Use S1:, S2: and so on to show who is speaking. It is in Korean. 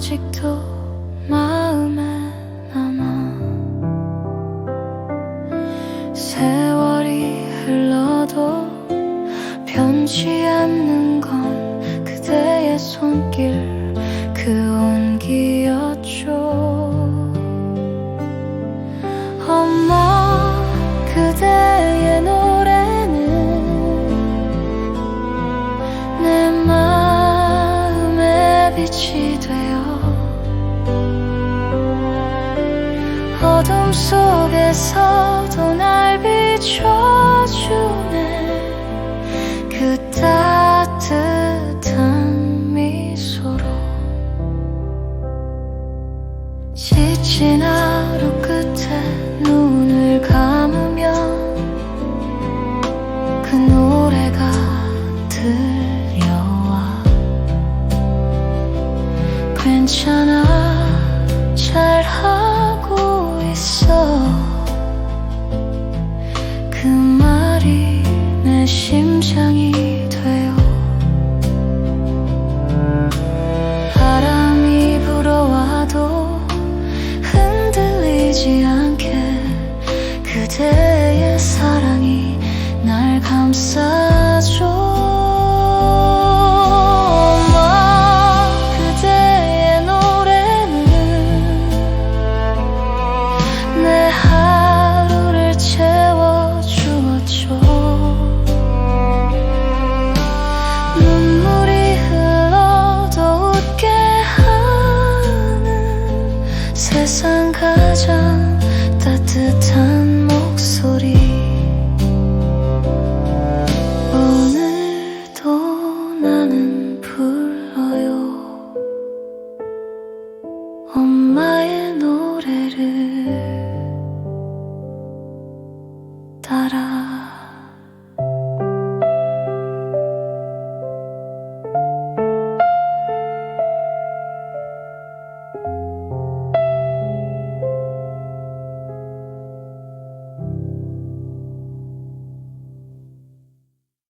S1: 아직도 마음에 남아. 세월이 흘러도 변치 않는 건 그대의 손길 그 온기였죠. 엄마 그대의 노래는 내 마음의 빛이 되 어둠 속에서도 날 비춰주네. 그 따뜻한 미소로. 지친 하루 끝에 눈을 감으면 그 노래가 들려와. 괜찮아 잘하 있어. 그 말이 내 심장이 돼요. 바람이 불어와도 흔들리지 않아. 세상 가장 따뜻한